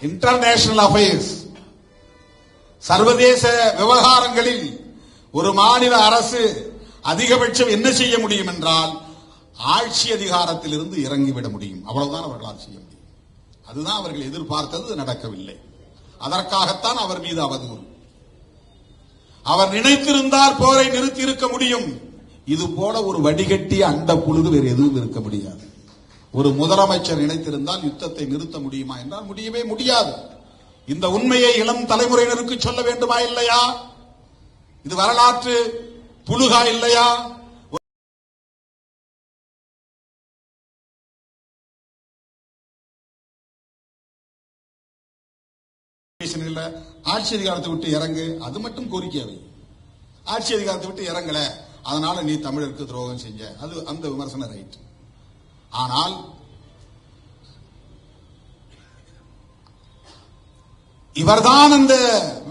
International affairs சர்வதேச விவகாரங்களில் ஒரு மாநில அரசு அதிகபட்சம் என்ன செய்ய முடியும் என்றால் ஆட்சி அதிகாரத்தில் இருந்து இறங்கிவிட முடியும். அவ்வளவுதான் அவர்களால் செய்ய முடியும். அதுதான் அவர்கள் எதிர்பார்த்தது நடக்கவில்லை. அதற்காகத்தான் அவர் மீது அவதூறு. அவர் நினைத்திருந்தால் போரை நிறுத்தி இருக்க முடியும். இது போல ஒரு வடிகட்டிய அந்த புழுது வேறு எதுவும் இருக்க முடியாது. ஒரு முதலமைச்சர் நினைத்திருந்தால் யுத்தத்தை நிறுத்த முடியுமா என்றால் முடியவே முடியாது. இந்த உண்மையை இளம் தலைமுறையினருக்கு சொல்ல வேண்டுமா இல்லையா? இது வரலாற்று புழுகா இல்லையா? இல்ல ஆட்சி அதிகாரத்தை விட்டு இறங்கு அது மட்டும் கோரிக்கை ஆட்சி அதிகாரத்தை விட்டு இறங்கல அதனால நீ தமிழருக்கு துரோகம் செஞ்ச அது அந்த விமர்சனம் ரைட் ஆனால் இவர்தான் அந்த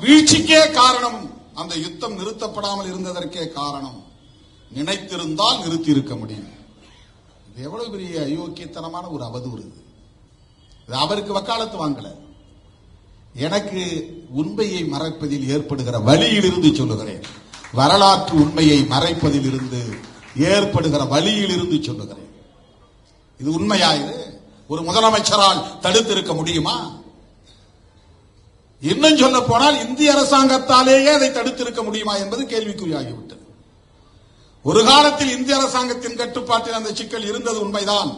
வீழ்ச்சிக்கே காரணம். அந்த யுத்தம் நிறுத்தப்படாமல் இருந்ததற்கே காரணம். நினைத்திருந்தால் நிறுத்தி இருக்க முடியும். இது எவ்வளவு பெரிய அயோக்கியத்தனமான ஒரு அவதூறு இது. இது அவருக்கு வக்காலத்து வாங்கல. எனக்கு உண்மையை மறைப்பதில் ஏற்படுகிற வழியிலிருந்து சொல்லுகிறேன். வரலாற்று உண்மையை மறைப்பதில் இருந்து ஏற்படுகிற வழியிலிருந்து சொல்லுகிறேன். இது உண்மையா இது? ஒரு முதலமைச்சரால் தடுத்திருக்க முடியுமா? இன்னும் சொல்ல போனால் இந்திய அரசாங்கத்தாலேயே அதை தடுத்திருக்க முடியுமா என்பது கேள்விக்குறியாகிவிட்டது. ஒரு காலத்தில் இந்திய அரசாங்கத்தின் கட்டுப்பாட்டில் அந்த சிக்கல் இருந்தது உண்மைதான்.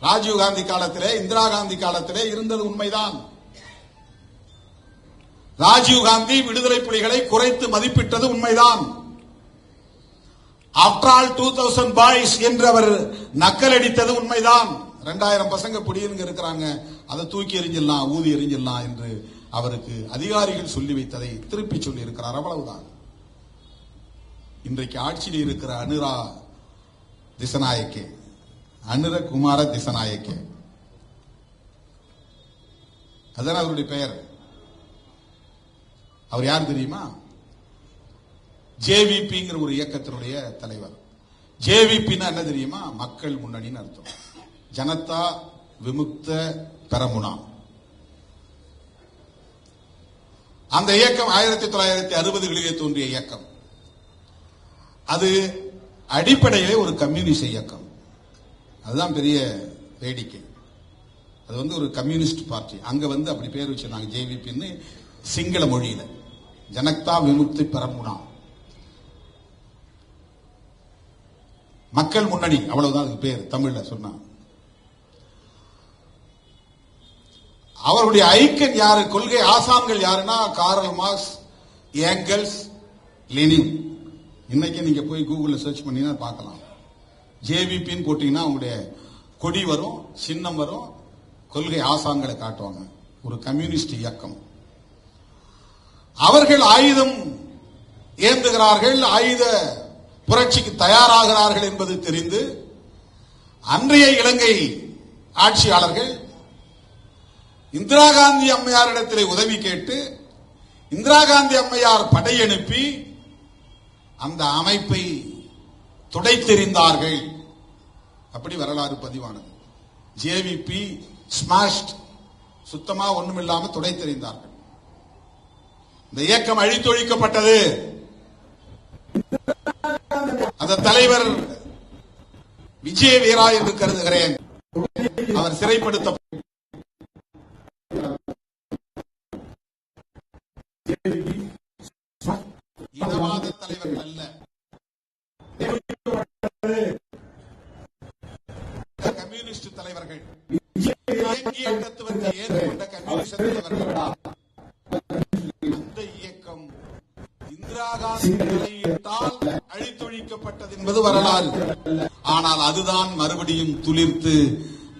ராஜீவ் காந்தி காலத்திலே இந்திரா காந்தி காலத்திலே இருந்தது உண்மைதான். ராஜீவ் காந்தி விடுதலை புலிகளை குறைத்து மதிப்பிட்டது உண்மைதான். After all two thousand boys என்று அவர் நக்கல் அடித்தது உண்மைதான். ரெண்டாயிரம் பசங்க பிடிங்க இருக்கிறாங்க. அதை தூக்கி எறிஞ்சிடலாம் ஊதி எறிஞ்சிடலாம் என்று அவருக்கு அதிகாரிகள் சொல்லி வைத்ததை திருப்பி சொல்லி இருக்கிறார் அவ்வளவுதான். இன்றைக்கு ஆட்சியில் இருக்கிற அனுரா திசநாயக்கே அனுர குமார திசநாயக்கே. அதுதான் அவருடைய பெயர். அவர் யார் தெரியுமா? ஜேவிபிங்கிற ஒரு இயக்கத்தினுடைய தலைவர். ஜேவிபின்னா என்ன தெரியுமா? மக்கள் முன்னணின்னு அர்த்தம். ஜனதா விமுக்த பெரமுனா. அந்த இயக்கம் ஆயிரத்தி தொள்ளாயிரத்தி அறுபதுகளிலே தோன்றிய இயக்கம். அது அடிப்படையிலே ஒரு கம்யூனிஸ்ட் இயக்கம். அதுதான் பெரிய வேடிக்கை. அது வந்து ஒரு கம்யூனிஸ்ட் பார்ட்டி. அங்க வந்து அப்படி பேர் வச்சிருந்தாங்க ஜேவிபின்னு சிங்கள மொழியில. ஜனக்தா விமுக்தி பெரமுனா. மக்கள் முன்னணி அவ்வளவுதான் அதுக்கு பேர் தமிழ்ல சொன்னா. அவருடைய ஐக்கன் யாரு கொள்கை ஆசான்கள் யாருன்னா காரல் மார்க்ஸ் ஏங்கல்ஸ் லெனின். இன்னைக்கு நீங்க போய் கூகுள்ல சர்ச் பண்ணீங்கன்னா பார்க்கலாம். ஜேவிபின்னு போட்டீங்கன்னா அவங்களுடைய கொடி வரும் சின்னம் வரும் கொள்கை ஆசான்களை காட்டுவாங்க. ஒரு கம்யூனிஸ்ட் இயக்கம். அவர்கள் ஆயுதம் ஏந்துகிறார்கள் ஆயுத புரட்சிக்கு தயாராகிறார்கள் என்பது தெரிந்து அன்றைய இலங்கை ஆட்சியாளர்கள் இந்திரா காந்தி அம்மையாரிடத்திலே உதவி கேட்டு இந்திரா காந்தி அம்மையார் படையனுப்பி அந்த அமைப்பை துடைத்தெறிந்தார்கள். அப்படி வரலாறு பதிவானது. ஜேவிபி ஸ்மாஷ்ட் சுத்தமா ஒண்ணுமில்லாம துடைத்தெறிந்தார்கள். இந்த இயக்கம் அழித்தொழிக்கப்பட்டது. அந்த தலைவர் விஜய வீரா என்று கருதுகிறேன். அவர் சிறைப்படுத்த இனவாத தலைவர் அல்ல. கம்யூனிஸ்ட் தலைவர்கள். இயக்கிய கம்யூனிஸ்ட் தலைவர்கள். என்பது வரலாறு. ஆனால் அதுதான் மறுபடியும் துளிர்த்து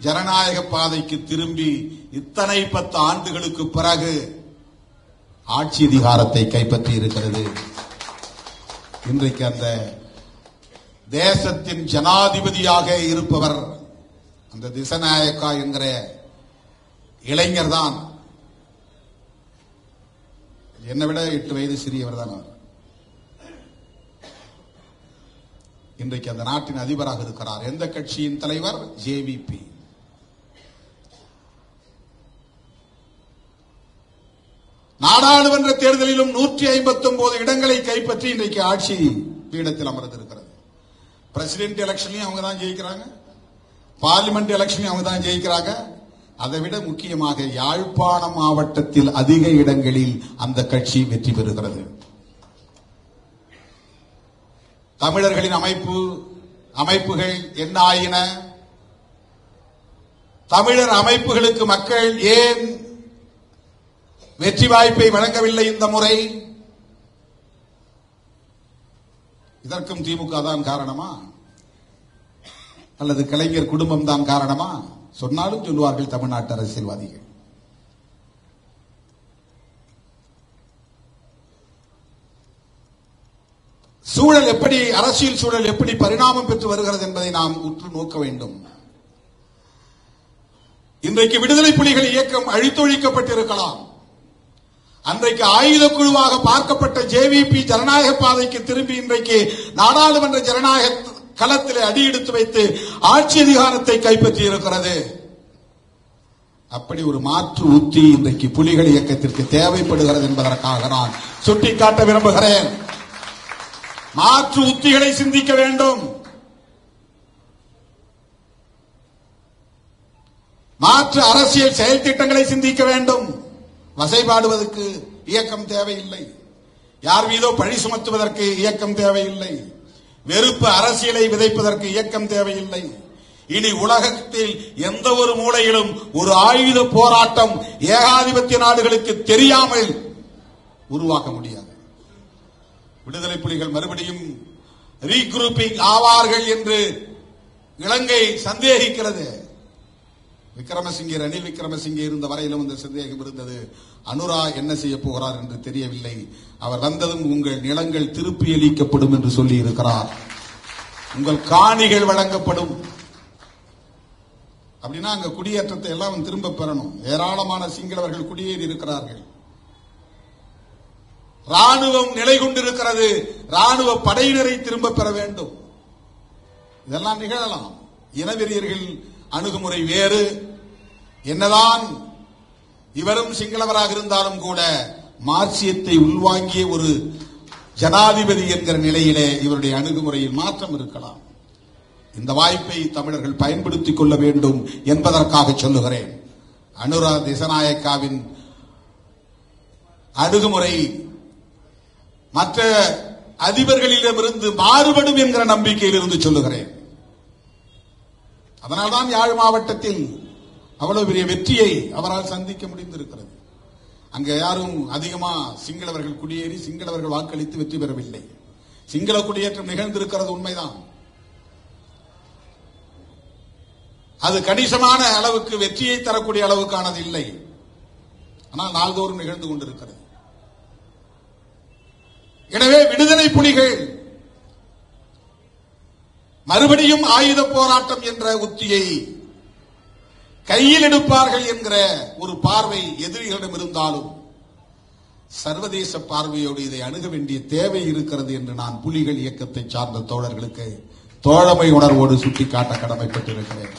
ஜனநாயக பாதைக்கு திரும்பி இத்தனை பத்து ஆண்டுகளுக்கு பிறகு ஆட்சி அதிகாரத்தை கைப்பற்றி இருக்கிறது. இன்றைக்கு அந்த தேசத்தின் ஜனாதிபதியாக இருப்பவர் அந்த திசநாயக்கா என்கிற இளைஞர் தான் என்னை விட எட்டு வயது சிறியவர் தான் அவர். இன்றைக்கு அந்த நாட்டின் அதிபராக இருக்கிறார். எந்த கட்சியின் தலைவர்? ஜேவிபி நாடாளுமன்ற தேர்தலிலும் நூற்றி ஐம்பத்தி ஒன்பது இடங்களை கைப்பற்றி இன்றைக்கு ஆட்சி பீடத்தில் அமர்ந்திருக்கிறது. பிரசிடென்ட் எலெக்ஷன்லையும் அவங்க தான் ஜெயிக்கிறாங்க. பார்லிமெண்ட் எலெக்ஷன்லையும் அவங்க தான் ஜெயிக்கிறாங்க. அதை விட முக்கியமாக யாழ்ப்பாணம் மாவட்டத்தில் அதிக இடங்களில் அந்த கட்சி வெற்றி பெறுகிறது. தமிழர்களின் அமைப்பு அமைப்புகள் என்ன ஆயின தமிழர் அமைப்புகளுக்கு மக்கள் ஏன் வெற்றி வாய்ப்பை வழங்கவில்லை இந்த முறை? இதற்கும் திமுக தான் காரணமா? அல்லது கலைஞர் குடும்பம் தான் காரணமா? சொன்னாலும் சொல்லுவார்கள் தமிழ்நாட்டு அரசியல்வாதிகள். சூழல் எப்படி அரசியல் சூழல் எப்படி பரிணாமம் பெற்று வருகிறது என்பதை நாம் உற்று நோக்க வேண்டும். இன்றைக்கு விடுதலை புலிகள் இயக்கம் அழித்தொழிக்கப்பட்டிருக்கலாம். அன்றைக்கு ஆயுத குழுவாக பார்க்கப்பட்ட ஜேவிபி ஜனநாயக பாதைக்கு திரும்பி இன்றைக்கு நாடாளுமன்ற ஜனநாயக களத்தில் அடியெடுத்து வைத்து ஆட்சி அதிகாரத்தை கைப்பற்றி இருக்கிறது அப்படி ஒரு மாற்று உத்தி இன்றைக்கு புலிகள் இயக்கத்திற்கு தேவைப்படுகிறது என்பதற்காக நான் சுட்டிக்காட்ட விரும்புகிறேன். மாற்று உத்திகளை சிந்திக்க வேண்டும். மாற்று அரசியல் செயல் திட்டங்களை சிந்திக்க வேண்டும். வசைபாடுவதற்கு இயக்கம் தேவையில்லை. யார் மீதோ பழி சுமத்துவதற்கு இயக்கம் தேவையில்லை. வெறுப்பு அரசியலை விதைப்பதற்கு இயக்கம் தேவையில்லை. இனி உலகத்தில் எந்த ஒரு மூலையிலும் ஒரு ஆயுத போராட்டம் ஏகாதிபத்திய நாடுகளுக்கு தெரியாமல் உருவாக்க முடியாது. விடுதலை புலிகள் மறுபடியும் ரீக்ரூப்பிங் ஆவார்கள் என்று இலங்கை சந்தேகிக்கிறது. விக்ரமசிங்கே ரணில் விக்ரமசிங்கே இருந்த வரையிலும் இந்த சந்தேகம் இருந்தது. அனுரா என்ன செய்ய போகிறார் என்று தெரியவில்லை. அவர் வந்ததும் உங்கள் நிலங்கள் திருப்பி அளிக்கப்படும் என்று சொல்லி இருக்கிறார் உங்கள் காணிகள் வழங்கப்படும். அப்படின்னா அங்க குடியேற்றத்தை எல்லாம் திரும்ப பெறணும். ஏராளமான சிங்களவர்கள் குடியேறி இருக்கிறார்கள். ராணுவம் நிலை கொண்டிருக்கிறது ராணுவ படையினரை திரும்ப பெற வேண்டும். இதெல்லாம் நிகழலாம். இனவெறியர்கள் அணுகுமுறை வேறு. என்னதான் இவரும் சிங்களவராக இருந்தாலும் கூட மார்க்சியத்தை உள்வாங்கிய ஒரு ஜனாதிபதி என்கிற நிலையிலே இவருடைய அணுகுமுறையில் மாற்றம் இருக்கலாம். இந்த வாய்ப்பை தமிழர்கள் பயன்படுத்திக் கொள்ள வேண்டும் என்பதற்காக சொல்லுகிறேன். அனுரா திசநாயக்காவின் அணுகுமுறை மற்ற அதிபர்களிடமிருந்து மாறுபடும் என்கிற நம்பிக்கையில் இருந்து சொல்லுகிறேன். அதனால்தான் யாழ் மாவட்டத்தில் அவ்வளவு பெரிய வெற்றியை அவரால் சந்திக்க முடிந்திருக்கிறது. அங்க யாரும் அதிகமா சிங்களவர்கள் குடியேறி சிங்களவர்கள் வாக்களித்து வெற்றி பெறவில்லை. சிங்கள குடியேற்றம் நிகழ்ந்திருக்கிறது உண்மைதான். அது கணிசமான அளவுக்கு வெற்றியை தரக்கூடிய அளவுக்கானது இல்லை. ஆனால் நாள்தோறும் நிகழ்ந்து கொண்டிருக்கிறது. எனவே விடுதலை புலிகள் மறுபடியும் ஆயுத போராட்டம் என்ற உத்தியை கையில் எடுப்பார்கள் என்கிற ஒரு பார்வை எதிரிகளிடம் இருந்தாலும் சர்வதேச பார்வையோடு இதை அணுக வேண்டிய தேவை இருக்கிறது என்று நான் புலிகள் இயக்கத்தை சார்ந்த தோழர்களுக்கு தோழமை உணர்வோடு சுட்டிக்காட்ட கடமைப்பட்டிருக்கிறேன்.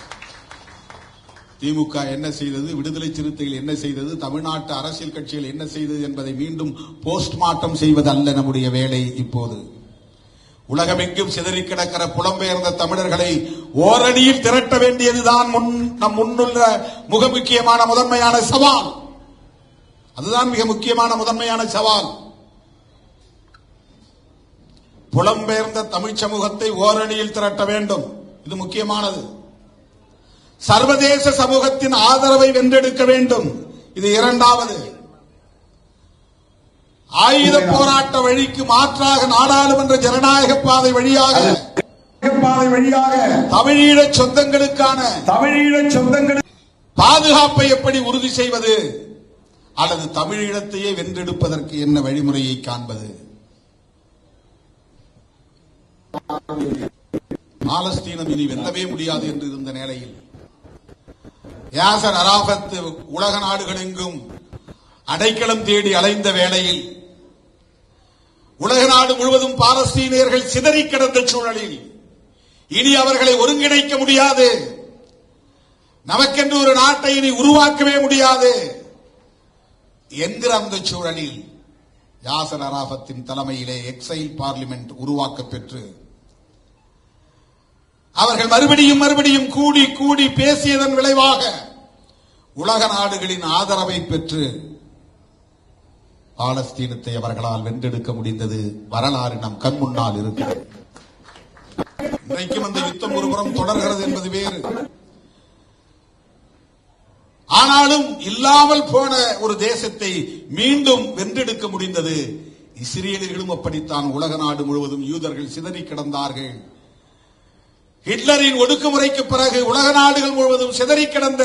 திமுக என்ன செய்தது? விடுதலை சிறுத்தைகள் என்ன செய்தது? தமிழ்நாட்டு அரசியல் கட்சிகள் என்ன செய்தது என்பதை மீண்டும் போஸ்ட்மார்ட்டம் செய்வது அல்ல நம்முடைய வேலை இப்போது. உலகமெங்கும் சிதறி கிடக்கிற புலம்பெயர்ந்த தமிழர்களை ஓரணியில் திரட்ட வேண்டியதுதான் முன் நம் முன்னுள்ள மிக முக்கியமான முதன்மையான சவால். அதுதான் மிக முக்கியமான முதன்மையான சவால். புலம்பெயர்ந்த தமிழ் சமூகத்தை ஓரணியில் திரட்ட வேண்டும். இது முக்கியமானது. சர்வதேச சமூகத்தின் ஆதரவை வென்றெடுக்க வேண்டும். இது இரண்டாவது. ஆயுத போராட்ட வழிக்கு மாற்றாக நாடாளுமன்ற ஜனநாயக பாதை வழியாக பாதை வழியாக தமிழீழ சொந்தங்களுக்கான தமிழீழ சொந்தங்கள் பாதுகாப்பை எப்படி உறுதி செய்வது? அல்லது தமிழீழத்தையே வென்றெடுப்பதற்கு என்ன வழிமுறையை காண்பது? பாலஸ்தீனம் இனி வெல்லவே முடியாது என்று இருந்த நிலையில் யாசர் அராபத் உலக நாடுகளெங்கும் அடைக்கலம் தேடி அலைந்த வேளையில் உலக நாடு முழுவதும் பாலஸ்தீனியர்கள் சிதறி கிடந்த சூழலில் இனி அவர்களை ஒருங்கிணைக்க முடியாது. நமக்கென்று ஒரு நாட்டை இனி உருவாக்கவே முடியாது என்கிற அந்த சூழலில் யாசர் அராபத்தின் தலைமையிலே எக்ஸைல் பார்லிமெண்ட் உருவாக்கப் பெற்று அவர்கள் மறுபடியும் மறுபடியும் கூடி கூடி பேசியதன் விளைவாக உலக நாடுகளின் ஆதரவை பெற்று பாலஸ்தீனத்தை அவர்களால் வென்றெடுக்க முடிந்தது வரலாறு நம் கண் முன்னால் இருக்கிறது. இன்றைக்கும் அந்த யுத்தம் ஒருபுறம் தொடர்கிறது என்பது வேறு. ஆனாலும் இல்லாமல் போன ஒரு தேசத்தை மீண்டும் வென்றெடுக்க முடிந்தது. இஸ்ரேலர்களும் அப்படித்தான். உலக நாடு முழுவதும் யூதர்கள் சிதறி கிடந்தார்கள். ஹிட்லரின் ஒடுக்குமுறைக்கு பிறகு உலக நாடுகள் முழுவதும் சிதறி கிடந்த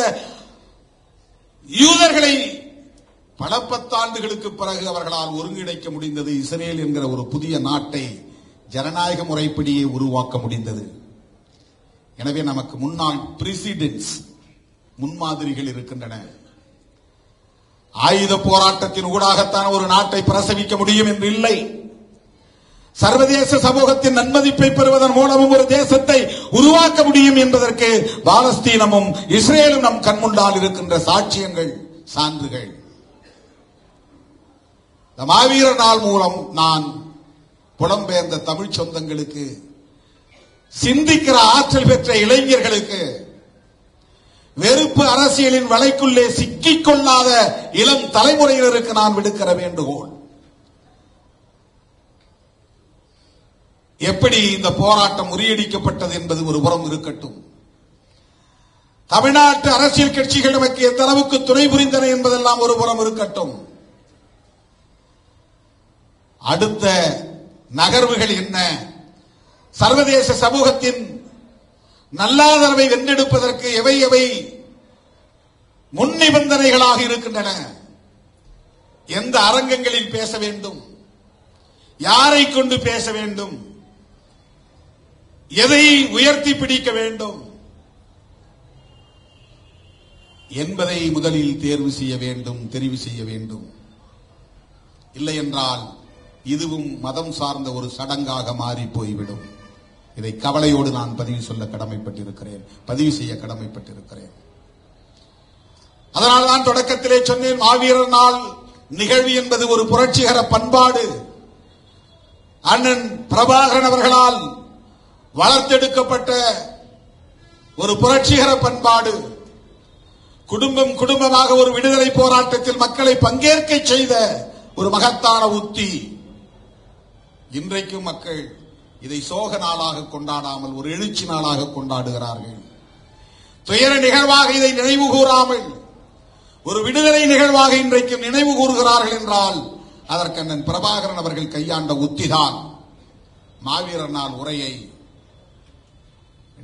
யூதர்களை பல பத்தாண்டுகளுக்கு பிறகு அவர்களால் ஒருங்கிணைக்க முடிந்தது இஸ்ரேல் என்கிற ஒரு புதிய நாட்டை ஜனநாயக முறைப்படியே உருவாக்க முடிந்தது. எனவே நமக்கு முன்னால் பிரசிடென்ட்ஸ் முன்மாதிரிகள் இருக்கின்றன. ஆயுத போராட்டத்தின் ஊடாகத்தான் ஒரு நாட்டை பிரசவிக்க முடியும் என்று இல்லை. சர்வதேச சமூகத்தின் நன்மதிப்பை பெறுவதன் மூலமும் ஒரு தேசத்தை உருவாக்க முடியும் என்பதற்கு பாலஸ்தீனமும் இஸ்ரேலும் நம் கண்முண்டால் இருக்கின்ற சாட்சியங்கள் சான்றுகள். இந்த நாள் மூலம் நான் புலம்பெயர்ந்த தமிழ் சொந்தங்களுக்கு சிந்திக்கிற ஆற்றல் பெற்ற இளைஞர்களுக்கு வெறுப்பு அரசியலின் வலைக்குள்ளே சிக்கிக் கொள்ளாத இளம் தலைமுறையினருக்கு நான் விடுக்கிற வேண்டுகோள். எப்படி இந்த போராட்டம் முறியடிக்கப்பட்டது என்பது ஒரு புறம் இருக்கட்டும். தமிழ்நாட்டு அரசியல் கட்சிகள் நமக்கு எந்த அளவுக்கு துணை புரிந்தன என்பதெல்லாம் ஒரு புறம் இருக்கட்டும். அடுத்த நகர்வுகள் என்ன? சர்வதேச சமூகத்தின் நல்லாதரவை வென்றெடுப்பதற்கு எவை எவை முன் நிபந்தனைகளாக இருக்கின்றன? எந்த அரங்கங்களில் பேச வேண்டும்? யாரை கொண்டு பேச வேண்டும்? எதை உயர்த்தி பிடிக்க வேண்டும்? என்பதை முதலில் தேர்வு செய்ய வேண்டும் தெரிவு செய்ய வேண்டும். இல்லை என்றால் இதுவும் மதம் சார்ந்த ஒரு சடங்காக மாறி போய்விடும். இதை கவலையோடு நான் பதிவு சொல்ல கடமைப்பட்டிருக்கிறேன். பதிவு செய்ய கடமைப்பட்டிருக்கிறேன். அதனால் தான் தொடக்கத்திலே சொன்னேன் மாவீரர் நாள் நிகழ்வு என்பது ஒரு புரட்சிகர பண்பாடு. அண்ணன் பிரபாகரன் அவர்களால் வளர்த்தெடுக்கப்பட்ட ஒரு புரட்சிகர பண்பாடு. குடும்பம் குடும்பமாக ஒரு விடுதலை போராட்டத்தில் மக்களை பங்கேற்க செய்த ஒரு மகத்தான உத்தி. இன்றைக்கும் மக்கள் இதை சோக நாளாக கொண்டாடாமல் ஒரு எழுச்சி நாளாக கொண்டாடுகிறார்கள். துயர நிகழ்வாக இதை நினைவு கூறாமல் ஒரு விடுதலை நிகழ்வாக இன்றைக்கும் நினைவு கூறுகிறார்கள் என்றால் அதற்கண்ணன் பிரபாகரன் அவர்கள் கையாண்ட உத்திதான். மாவீரர் நாள் உரையை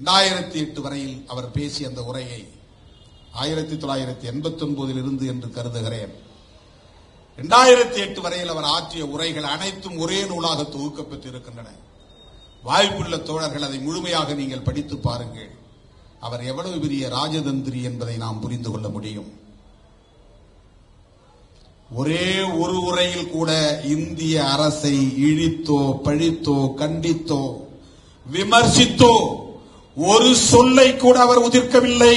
இரண்டாயிரத்தி எட்டு வரையில் அவர் பேசிய அந்த உரையை ஆயிரத்தி தொள்ளாயிரத்தி எண்பத்தி ஒன்பதில் இருந்து என்று கருதுகிறேன். இரண்டாயிரத்தி எட்டு வரையில் அவர் ஆற்றிய உரைகள் அனைத்தும் ஒரே நூலாக தொகுக்கப்பட்டிருக்கின்றன. வாய்ப்புள்ள தோழர்கள் அதை முழுமையாக நீங்கள் படித்து பாருங்கள். அவர் எவ்வளவு பெரிய ராஜதந்திரி என்பதை நாம் புரிந்து கொள்ள முடியும். ஒரே ஒரு உரையில் கூட இந்திய அரசை இழித்தோ பழித்தோ கண்டித்தோ விமர்சித்தோ ஒரு சொல்லை கூட அவர் உதிர்க்கவில்லை.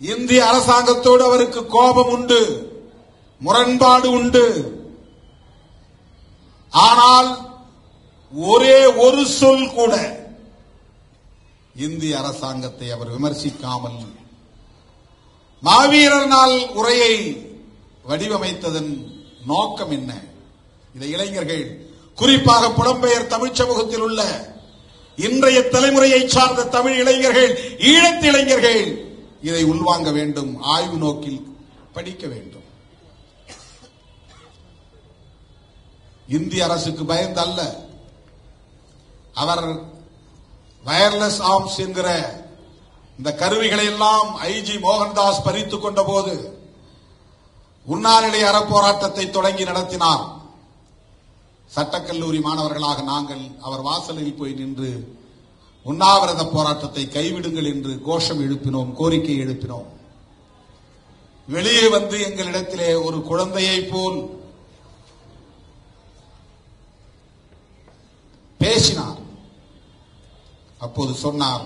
இந்திய அரசாங்கத்தோடு அவருக்கு கோபம் உண்டு முரண்பாடு உண்டு. ஆனால் ஒரே ஒரு சொல் கூட இந்திய அரசாங்கத்தை அவர் விமர்சிக்காமல் மாவீரர் நாள் உரையை வடிவமைத்ததன் நோக்கம் என்ன? இதை இளைஞர்கள் குறிப்பாக புலம்பெயர் தமிழ் சமூகத்தில் உள்ள இன்றைய தலைமுறையை சார்ந்த தமிழ் இளைஞர்கள் ஈழத்து இளைஞர்கள் இதை உள்வாங்க வேண்டும் ஆய்வு நோக்கில் படிக்க வேண்டும். இந்திய அரசுக்கு பயந்து அல்ல. அவர் வயர்லெஸ் ஆர்ம்ஸ் என்கிற இந்த கருவிகளை எல்லாம் ஐஜி மோகன்தாஸ் பறித்துக் கொண்ட போது உண்ணாநிலை அறப்போராட்டத்தை தொடங்கி நடத்தினார். சட்டக்கல்லூரி மாணவர்களாக நாங்கள் அவர் வாசலில் போய் நின்று உண்ணாவிரத போராட்டத்தை கைவிடுங்கள் என்று கோஷம் எழுப்பினோம் கோரிக்கை எழுப்பினோம். வெளியே வந்து எங்களிடத்திலே ஒரு குழந்தையைப் போல் பேசினார். அப்போது சொன்னார்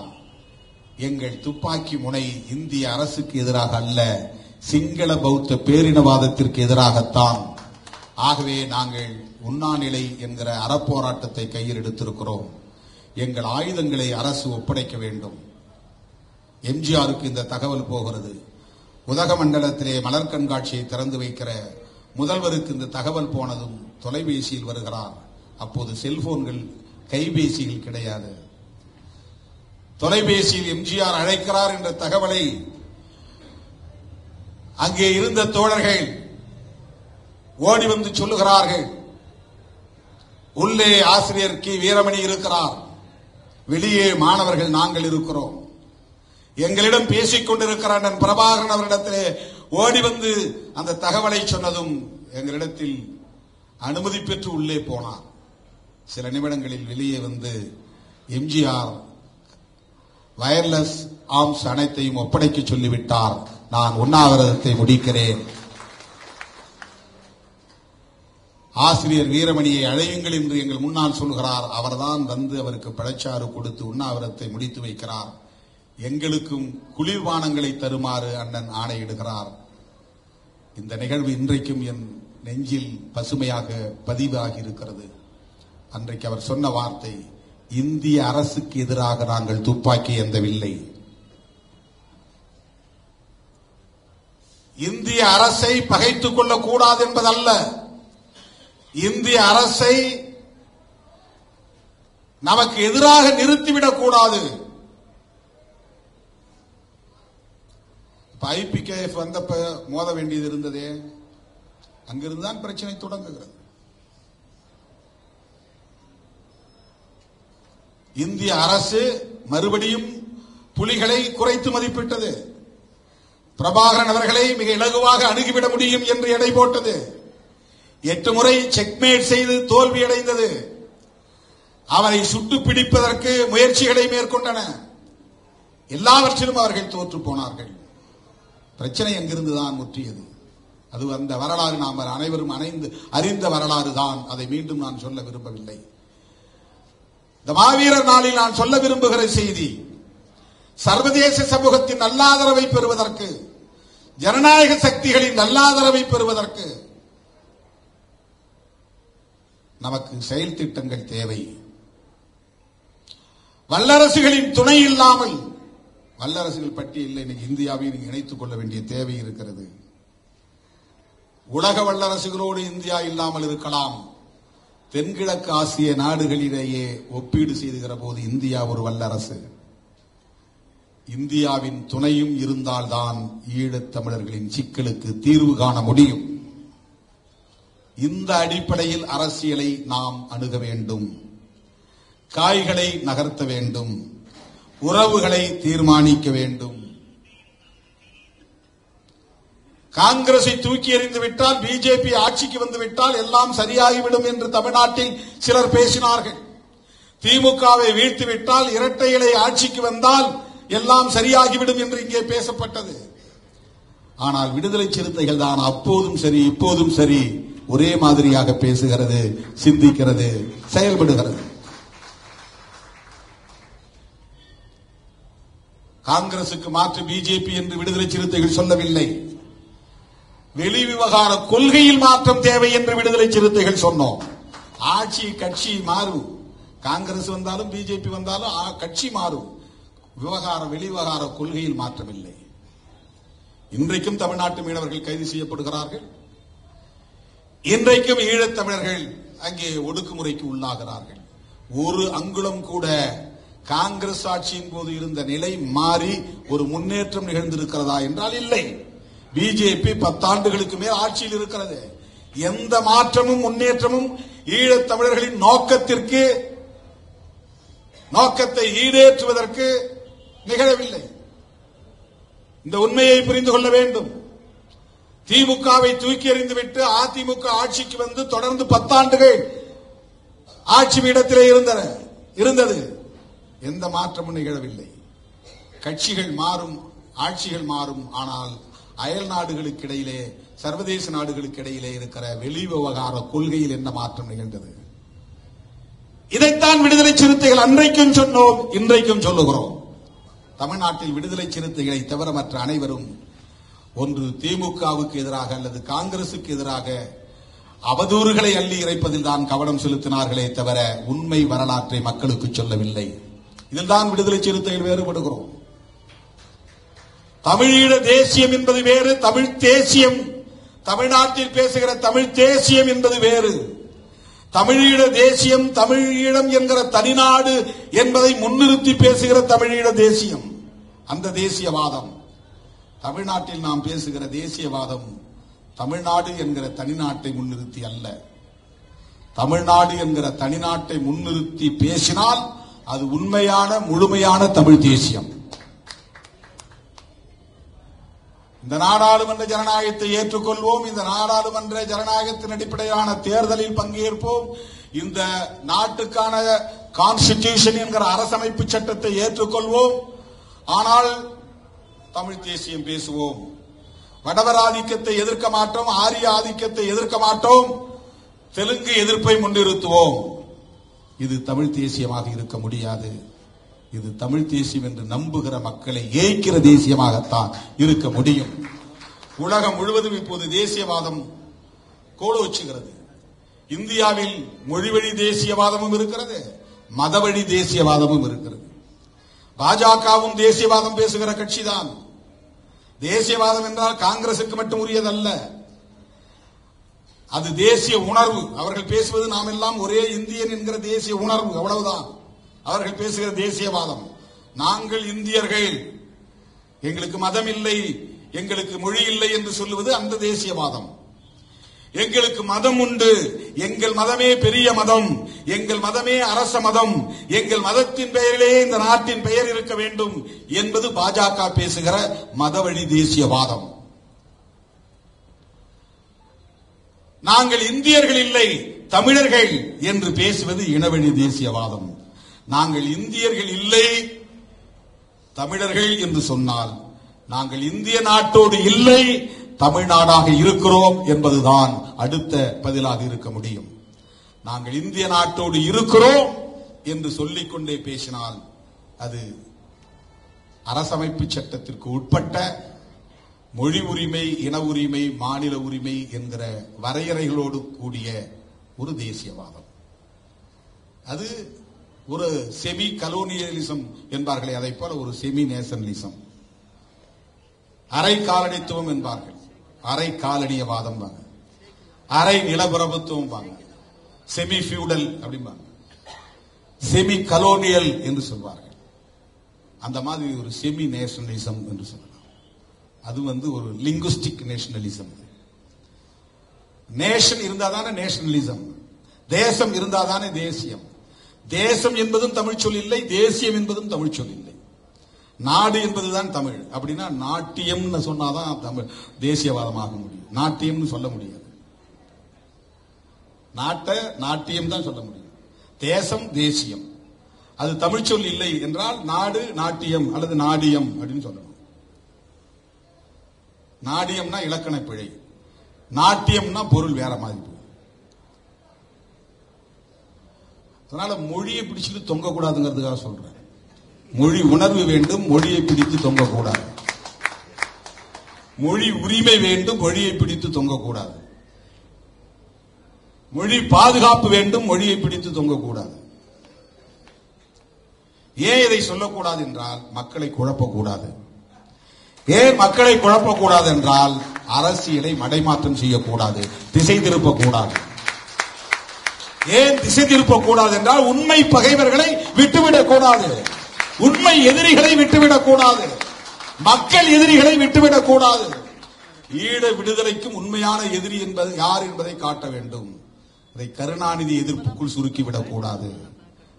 எங்கள் துப்பாக்கி முனை இந்திய அரசுக்கு எதிராக அல்ல சிங்கள பௌத்த பேரினவாதத்திற்கு எதிராகத்தான் ஆகவே நாங்கள் உண்ணாநிலை என்கிற அறப்போராட்டத்தை கையில் எடுத்திருக்கிறோம் எங்கள் ஆயுதங்களை அரசு ஒப்படைக்க வேண்டும். எம்ஜிஆருக்கு இந்த தகவல் போகிறது. உதகமண்டலத்திலே மலர் கண்காட்சியை திறந்து வைக்கிற முதல்வருக்கு இந்த தகவல் போனதும் தொலைபேசியில் வருகிறார். அப்போது செல்போன்கள் கைபேசியில் கிடையாது. தொலைபேசியில் எம்ஜிஆர் அழைக்கிறார் என்ற தகவலை அங்கே இருந்த தோழர்கள் ஓடி வந்து சொல்லுகிறார்கள். உள்ளே ஆசிரியர் கி. வீரமணி இருக்கிறார். வெளியே மாணவர்கள் நாங்கள் இருக்கிறோம். எங்களிடம் பேசிக் கொண்டிருக்கிற அண்ணன் பிரபாகரன் அவரிடத்திலே ஓடி வந்து அந்த தகவலை சொன்னதும் எங்களிடத்தில் அனுமதி பெற்று உள்ளே போனார். சில நிமிடங்களில் வெளியே வந்து எம்ஜிஆர் வயர்லெஸ் ஆர்ம்ஸ் அனைத்தையும் ஒப்படைக்க சொல்லிவிட்டார். நான் உண்ணாவிரதத்தை முடிக்கிறேன். ஆசிரியர் வீரமணியை அழையுங்கள் என்று எங்கள் முன்னால் சொல்கிறார். அவர்தான் வந்து அவருக்கு பழச்சாறு கொடுத்து உண்ணாவிரத்தை முடித்து வைக்கிறார். எங்களுக்கும் குளிர்பானங்களை தருமாறு அண்ணன் ஆணையிடுகிறார். இந்த நிகழ்வு இன்றைக்கும் என் நெஞ்சில் பசுமையாக பதிவாகி இருக்கிறது அன்றைக்கு அவர் சொன்ன வார்த்தை இந்திய அரசுக்கு எதிராக நாங்கள் துப்பாக்கி எந்தவில்லை இந்திய அரசை பகைத்துக் கொள்ளக்கூடாது என்பதல்ல. இந்திய அரசை நமக்கு எதிராக நிறுத்திவிடக் கூடாது. ஐபிகேஎஃப் வந்தப்ப மோத வேண்டியது இருந்ததே. அங்கிருந்துதான் பிரச்சனை தொடங்குகிறது. இந்திய அரசு மறுபடியும் புலிகளை குறைத்து மதிப்பிட்டது. பிரபாகரன் அவர்களை மிக இலகுவாக அணுகிவிட முடியும் என்று எடை போட்டது. எட்டு முறை செக்மேட் செய்து தோல்வியடைந்தது அவரை சுட்டு பிடிப்பதற்கு முயற்சிகளை மேற்கொண்டன. எல்லாவற்றிலும் அவர்கள் தோற்று போனார்கள். பிரச்சனை அங்கிருந்துதான் முற்றியது. அது அந்த வரலாறு நாம் அனைவரும் அணைந்து அறிந்த வரலாறு தான். அதை மீண்டும் நான் சொல்ல விரும்பவில்லை. இந்த மாவீரர் நாளில் நான் சொல்ல விரும்புகிற செய்தி சர்வதேச சமூகத்தின் நல்லாதரவை பெறுவதற்கு ஜனநாயக சக்திகளின் நல்லாதரவை பெறுவதற்கு நமக்கு செயல் திட்டங்கள் தேவை. வல்லரசுகளின் துணை இல்லாமல் வல்லரசுகள் பட்டியலில் இன்னைக்கு இந்தியாவை இணைத்துக் கொள்ள வேண்டிய தேவை இருக்கிறது. உலக வல்லரசுகளோடு இந்தியா இல்லாமல் இருக்கலாம். தென்கிழக்கு ஆசிய நாடுகளிடையே ஒப்பீடு செய்துகிற போது இந்தியா ஒரு வல்லரசு. இந்தியாவின் துணையும் இருந்தால்தான் ஈழத் தமிழர்களின் சிக்கலுக்கு தீர்வு காண முடியும். இந்த அடிப்படையில் அரசியலை நாம் அணுக வேண்டும். காய்களை நகர்த்த வேண்டும். உறவுகளை தீர்மானிக்க வேண்டும். காங்கிரஸை தூக்கி எறிந்து விட்டால் பிஜேபி ஆட்சிக்கு வந்துவிட்டால் எல்லாம் சரியாகிவிடும் என்று தமிழ்நாட்டில் சிலர் பேசினார்கள். திமுகவை வீழ்த்துவிட்டால் இரட்டை இலை ஆட்சிக்கு வந்தால் எல்லாம் சரியாகிவிடும் என்று இங்கே பேசப்பட்டது. ஆனால் விடுதலை சிறுத்தைகள் தான். அப்போதும் சரி இப்போதும் சரி. ஒரே மாதிரியாக பேசுகிறது சிந்திக்கிறது செயல்படுகிறது. காங்கிரசுக்கு மாற்று பிஜேபி என்று விடுதலை சிறுத்தைகள் சொல்லவில்லை. வெளி விவகார கொள்கையில் மாற்றம் தேவை என்று விடுதலை சிறுத்தைகள் சொன்னோம். ஆட்சி கட்சி மாறும். காங்கிரஸ் வந்தாலும் பிஜேபி வந்தாலும் ஆ- கட்சி மாறும். விவகார வெளிவிவகார கொள்கையில் மாற்றமில்லை. இன்றைக்கும் தமிழ்நாட்டு மீனவர்கள் கைது செய்யப்படுகிறார்கள். இன்றைக்கும் ஈழத்தமிழர்கள் அங்கே ஒடுக்குமுறைக்கு உள்ளாகிறார்கள். ஒரு அங்குலம் கூட காங்கிரஸ் ஆட்சியின் போது இருந்த நிலை மாறி ஒரு முன்னேற்றம் நிகழ்ந்திருக்கிறதா என்றால் இல்லை. பிஜேபி பத்தாண்டுகளுக்கு மேல் ஆட்சியில் இருக்கிறது. எந்த மாற்றமும் முன்னேற்றமும் ஈழத்தமிழர்களின் நோக்கத்திற்கு நோக்கத்தை ஈடேற்றுவதற்கு நிகழவில்லை. இந்த உண்மையை புரிந்து கொள்ள வேண்டும். திமுகவை தூக்கி எறிந்துவிட்டு அதிமுக ஆட்சிக்கு வந்து தொடர்ந்து பத்தாண்டுகள் ஆட்சி பீடத்திலே இருந்தன இருந்தது. எந்த மாற்றமும் நிகழவில்லை. கட்சிகள் மாறும் ஆட்சிகள் மாறும். ஆனால் அயல் நாடுகளுக்கு இடையிலே சர்வதேச நாடுகளுக்கு இடையிலே இருக்கிற வெளி விவகார கொள்கையில் என்ன மாற்றம் நிகழ்ந்தது? இதைத்தான் விடுதலை சிறுத்தைகள் அன்றைக்கும் சொன்னோம் இன்றைக்கும் சொல்லுகிறோம். தமிழ்நாட்டில் விடுதலை சிறுத்தைகளை தவிர மற்ற அனைவரும் ஒன்று திமுகவுக்கு எதிராக அல்லது காங்கிரசுக்கு எதிராக அவதூறுகளை அள்ளி இறைப்பதில் தான் கவனம் செலுத்தினார்களே தவிர உண்மை வரலாற்றை மக்களுக்கு சொல்லவில்லை. இதில் தான் விடுதலை சிறுத்தைகள் வேறுபடுகிறோம். தமிழீழ தேசியம் என்பது வேறு தமிழ் தேசியம் தமிழ்நாட்டில் பேசுகிற தமிழ் தேசியம் என்பது வேறு. தமிழீழ தேசியம் தமிழீழம் என்கிற தனிநாடு என்பதை முன்னிறுத்தி பேசுகிற தமிழீழ தேசியம். அந்த தேசியவாதம். தமிழ்நாட்டில் நாம் பேசுகிற தேசியவாதம் தமிழ்நாடு என்கிற தனிநாட்டை முன்னிறுத்தி அல்ல. தமிழ்நாடு என்கிற தனிநாட்டை முன்னிறுத்தி பேசினால் அது உண்மையான முழுமையான தமிழ் தேசியம். இந்த நாடாளுமன்ற ஜனநாயகத்தை ஏற்றுக்கொள்வோம். இந்த நாடாளுமன்ற ஜனநாயகத்தின் அடிப்படையிலான தேர்தலில் பங்கேற்போம். இந்த நாட்டுக்கான கான்ஸ்டிடியூஷன் என்கிற அரசமைப்பு சட்டத்தை ஏற்றுக்கொள்வோம். ஆனால் தமிழ் தேசியம் பேசுவோம். வடவர் ஆதிக்கத்தை எதிர்க்க மாட்டோம் ஆரிய ஆதிக்கத்தை எதிர்க்க மாட்டோம் தெலுங்கு எதிர்ப்பை முன்னிறுத்துவோம். இது தமிழ் தேசியமாக இருக்க முடியாது. இது தமிழ் தேசியம் என்று நம்புகிற மக்களை ஏய்க்கிற தேசியமாகத்தான் இருக்க முடியும். உலகம் முழுவதும் இப்போது தேசியவாதம் கோலோச்சுகிறது. இந்தியாவில் மொழிவழி தேசியவாதமும் இருக்கிறது மதவழி தேசியவாதமும் இருக்கிறது. பாஜகவும் தேசியவாதம் பேசுகிற கட்சி தான் தேசியவாதம் என்றால் காங்கிரசுக்கு மட்டும் உரியதல்ல. அது தேசிய உணர்வு. அவர்கள் பேசுவது நாம் எல்லாம் ஒரே இந்தியன் என்கிற தேசிய உணர்வு. அவ்வளவுதான். அவர்கள் பேசுகிற தேசியவாதம். நாங்கள் இந்தியர்கள். எங்களுக்கு மதம் இல்லை. எங்களுக்கு மொழி இல்லை என்று சொல்லுவது அந்த தேசியவாதம். எங்களுக்கு மதம் உண்டு. எங்கள் மதமே பெரிய மதம். எங்கள் மதமே அரச மதம். எங்கள் மதத்தின் பெயரிலே இந்த நாட்டின் பெயர் இருக்க வேண்டும் என்பது பாஜக பேசுகிற மதவழி தேசியவாதம். நாங்கள் இந்தியர்கள் இல்லை தமிழர்கள் என்று பேசுவது இனவழி தேசியவாதம். நாங்கள் இந்தியர்கள் இல்லை தமிழர்கள் என்று சொன்னால் நாங்கள் இந்திய நாட்டோடு இல்லை தமிழ்நாடாக இருக்கிறோம் என்பதுதான் அடுத்த பதிலாக இருக்க முடியும். நாங்கள் இந்திய நாட்டோடு இருக்கிறோம் என்று சொல்லிக்கொண்டே பேசினால் அது அரசமைப்பு சட்டத்திற்கு உட்பட்ட மொழி உரிமை இன உரிமை மாநில உரிமை என்கிற வரையறைகளோடு கூடிய ஒரு தேசியவாதம். அது ஒரு செமி கலோனியலிசம் என்பார்களே அதை போல ஒரு செமி நேஷனலிசம் அரை காலனித்துவம் என்பார்கள். அரை காலனியவாதம் பாங்க அரை நிலப்பிரபுத்துவம் பாங்க செமி ஃபியூடல் அப்படிம்பாங்க. செமி கலோனியல் என்று சொல்வார்கள். அந்த மாதிரி ஒரு செமி நேஷனலிசம் என்று சொல்லலாம். அது வந்து ஒரு லிங்குஸ்டிக் நேஷனலிசம் நேஷன் இருந்தாதானே நேஷனலிசம் தேசம் இருந்தாதானே தேசியம். தேசம் என்பதும் தமிழ் சொல் இல்லை தேசியம் என்பதும் தமிழ் சொல் இல்லை. நாடு என்பதுதான் தமிழ். அப்படின்னா நாட்டியம்னு சொன்னாதான் தமிழ். தேசியவாதமாக முடியும். நாட்டியம்னு சொல்ல முடியாது. நாட்டை நாட்டியம் தான் சொல்ல முடியும். தேசம் தேசியம். அது தமிழ் சொல் இல்லை என்றால் நாடு நாட்டியம் அல்லது நாடியம் அப்படின்னு சொல்லணும். நாடியம்னா இலக்கண பிழை. நாட்டியம்னா பொருள் வேற மாதிரி அதனால மொழியை பிடிச்சிட்டு தொங்க கூடாதுங்கிறதுக்காக சொல்றேன். மொழி உணர்வு வேண்டும் மொழியை பிடித்து தொங்கக்கூடாது. மொழி உரிமை வேண்டும் மொழியை பிடித்து தொங்கக்கூடாது. மொழி பாதுகாப்பு வேண்டும் மொழியை பிடித்து தொங்கக்கூடாது. ஏன் இதை சொல்லக்கூடாது என்றால் மக்களை குழப்பக்கூடாது. ஏன் மக்களை குழப்பக்கூடாது என்றால் அரசியலை மடைமாற்றம் செய்யக்கூடாது திசை திருப்பக்கூடாது. ஏன் திசை திருப்பக்கூடாது என்றால் உண்மை பகைவர்களை விட்டுவிடக் கூடாது உண்மை எதிரிகளை விட்டுவிடக் கூடாது. மக்கள் எதிரிகளை விட்டுவிடக் கூடாது. ஈழ விடுதலைக்கும் உண்மையான எதிரி என்பது யார் என்பதை காட்ட வேண்டும். இதை கருணாநிதி எதிர்ப்புக்குள் சுருக்கிவிடக் கூடாது.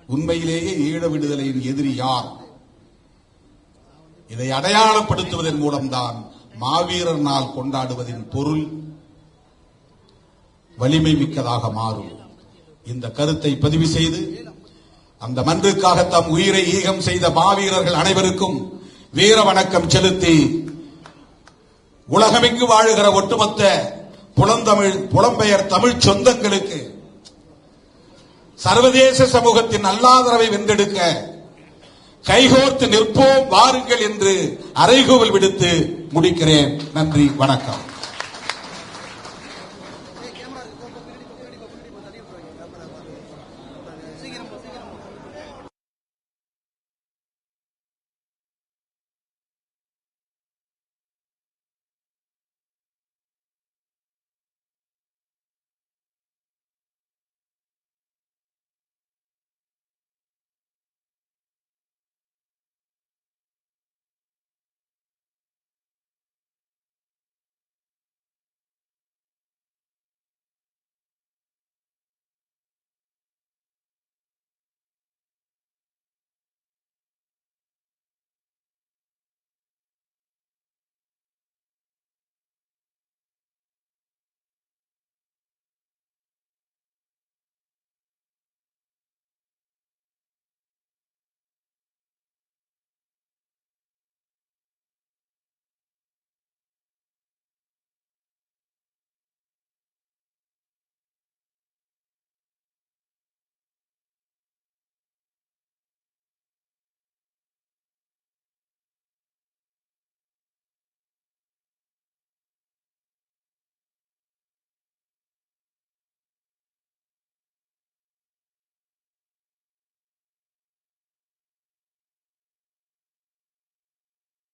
உண்மையிலேயே ஈழ விடுதலையின் எதிரி யார்? இதை அடையாளப்படுத்துவதன் மூலம்தான் மாவீரர் நாள் கொண்டாடுவதின் பொருள் வலிமை மிக்கதாக மாறும். இந்த கருத்தை பதிவு செய்து அந்த மன்றுக்காக தம் உயிரை ஈகம் செய்த மாவீரர்கள் அனைவருக்கும் வீர வணக்கம் செலுத்தி உலகமெங்கு வாழுகிற ஒட்டுமொத்த புலந்தமிழ் புலம்பெயர் தமிழ் சொந்தங்களுக்கு சர்வதேச சமூகத்தின் நல்லாதரவை வென்றெடுக்க கைகோர்த்து நிற்போம் வாருங்கள் என்று அறைகூவல் விடுத்து முடிக்கிறேன். நன்றி வணக்கம்.